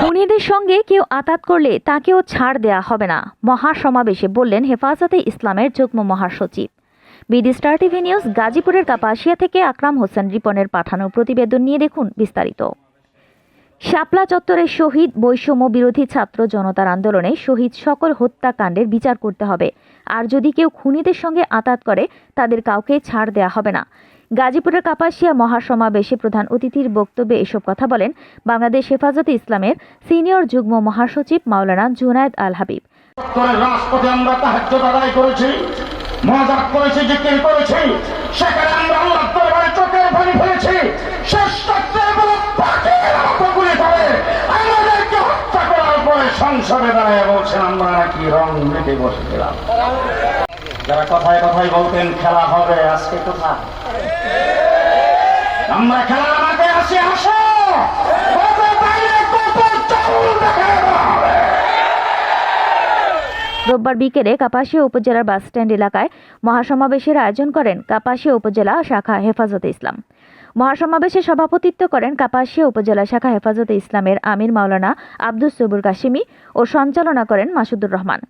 খুনিদের সঙ্গে কেউ আতাত করলে তাকেও ছাড় দেয়া হবে না। মহাসমাবেশে বললেন হেফাজতে ইসলামের যুগ্ম মহাসচিব। বিডি স্টার টিভি নিউজ গাজীপুরের কাপাসিয়া থেকে আকরাম হোসেন রিপনের পাঠানো প্রতিবেদন নিয়ে দেখুন বিস্তারিত। শাপলা চত্বরে শহীদ বৈষম্য বিরোধী ছাত্র জনতার আন্দোলনে শহীদ সকল হত্যাকাণ্ডের বিচার করতে হবে। আর যদি কেউ খুনিদের সঙ্গে আতাত করে, তাদের কাউকে ছাড় দেয়া হবে না। গাজীপুরের কাপাসিয়া মহাসমাবেশে প্রধান অতিথির বক্তব্যে এসব কথা বলেন বাংলাদেশ হেফাজতে ইসলামের সিনিয়র যুগ্ম মহাসচিব মাওলানা জুনায়েদ আল হাবিব। রাজপথে আমরা করেছি করেছি করেছি সংসদে দাঁড়ায় বলছেন, আমরা নাকি রং মেটে বসেছিলাম। যারা কথায় কথায় বলতেন, খেলা হবে, আজকে কোথায় আমরা খেলার মাঠে আসি, আসো! রোববার বিকেলে কাপাসিয়া উপজেলার বাসস্ট্যান্ড এলাকায় মহাসমাবেশের আয়োজন করেন কাপাসিয়া উপজেলা শাখা হেফাজতে ইসলাম। মহাসমাবেশে সভাপতিত্ব করেন কাপাসিয়া উপজেলা শাখা হেফাজতে ইসলামের আমির মাওলানা আব্দুস সবুর কাশিমি ও সঞ্চালনা করেন মাসুদুর রহমান।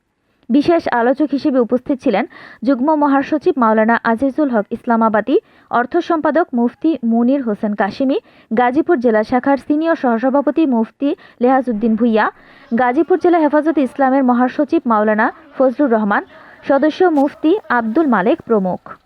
বিশেষ আলোচক হিসেবে উপস্থিত ছিলেন যুগ্ম মহাসচিব মাওলানা আজিজুল হক ইসলামাবাদী, অর্থ সম্পাদক মুফতি মুনির হোসেন কাশিমি, গাজীপুর জেলা শাখার সিনিয়র সহসভাপতি মুফতি লেহাজউদ্দিন ভুইয়া, গাজীপুর জেলা হেফাজতে ইসলামের মহাসচিব মাওলানা ফজলুর রহমান, সদস্য মুফতি আব্দুল মালেক প্রমুখ।